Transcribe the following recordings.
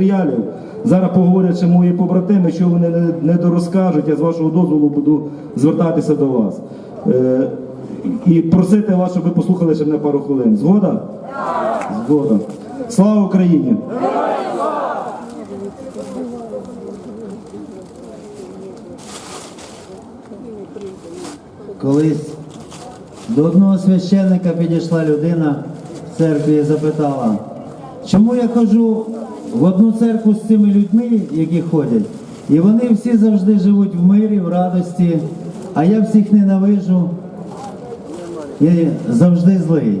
матеріалів. Зараз поговорять мої побратими, що вони не, дорозкажуть, я з вашого дозволу буду звертатися до вас. Е, і просити вас, щоб ви послухали ще мене пару хвилин. Згода? Згода. Слава Україні! Колись до одного священника підійшла людина в церкві і запитала, чому я ходжу в одну церкву з цими людьми, які ходять, і вони всі завжди живуть в мирі, в радості, а я всіх ненавижу і завжди злий.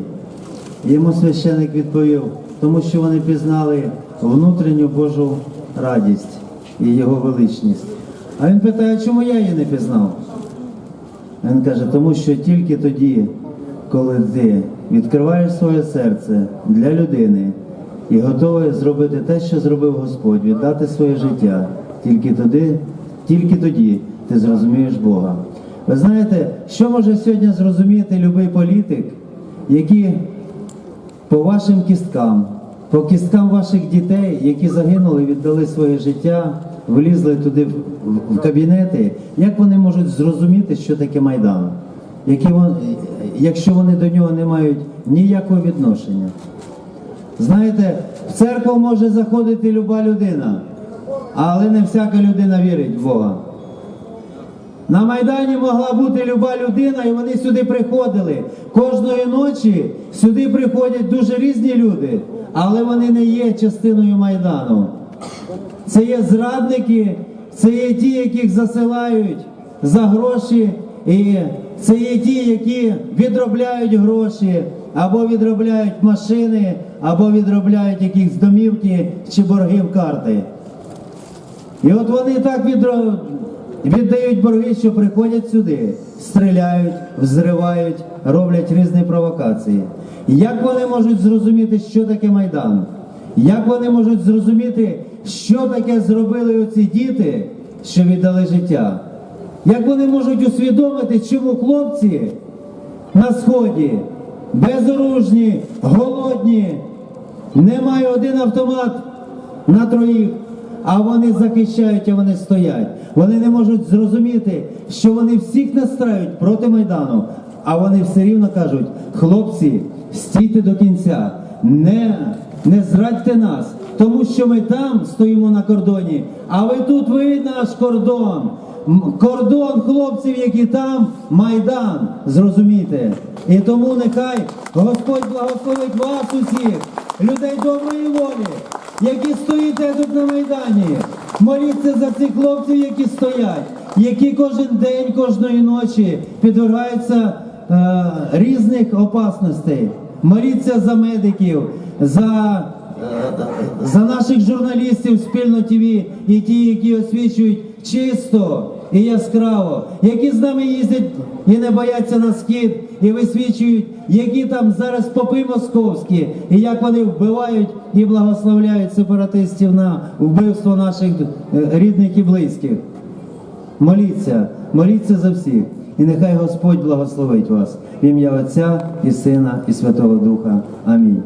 Йому священик відповів, тому що вони пізнали внутрішню Божу радість і його величність. А він питає, чому я її не пізнав? Він каже, тому що тільки тоді, коли ти відкриваєш своє серце для людини і готовий зробити те, що зробив Господь, віддати своє життя, тільки тоді, тільки тоді ти зрозумієш Бога. Ви знаєте, що може сьогодні зрозуміти будь-який політик, який по вашим кісткам, по кісткам ваших дітей, які загинули, віддали своє життя, влізли туди в, кабінети, як вони можуть зрозуміти, що таке Майдан? Якщо вони до нього не мають ніякого відношення? Знаєте, в церкву може заходити люба людина, але не всяка людина вірить в Бога. На Майдані могла бути люба людина, і вони сюди приходили. Кожної ночі сюди приходять дуже різні люди, але вони не є частиною Майдану. Це є зрадники, це є ті, яких засилають за гроші, і це є ті, які відробляють гроші, або відробляють машини, або відробляють якісь домівки чи борги в карти. І от вони так віддають борги, що приходять сюди, стріляють, взривають, роблять різні провокації. Як вони можуть зрозуміти, що таке Майдан? Як вони можуть зрозуміти, що таке зробили оці діти, що віддали життя? Як вони можуть усвідомити, чому хлопці на сході безоружні, голодні, немає один автомат на троїх, а вони захищають, а вони стоять. Вони не можуть зрозуміти, що вони всіх настраюють проти Майдану, а вони все рівно кажуть, хлопці, стійте до кінця, не, не зрадьте нас, тому що ми там стоїмо на кордоні, а ви тут ви наш кордон. Кордон хлопців, які там, Майдан, зрозумійте. І тому нехай Господь благословить вас усіх, людей доброї волі, які стоїте тут на Майдані. Моліться за цих хлопців, які стоять, які кожен день, кожної ночі підвергаються е, різних опасностей. Моліться за медиків, за за наших журналістів спільно ТВ і ті, які освічують чисто і яскраво, які з нами їздять і не бояться на схід, і висвічують, які там зараз попи московські, і як вони вбивають і благословляють сепаратистів на вбивство наших е, рідних і близьких. Моліться, моліться за всіх. І нехай Господь благословить вас в ім'я Отця і Сина і Святого Духа. Амінь.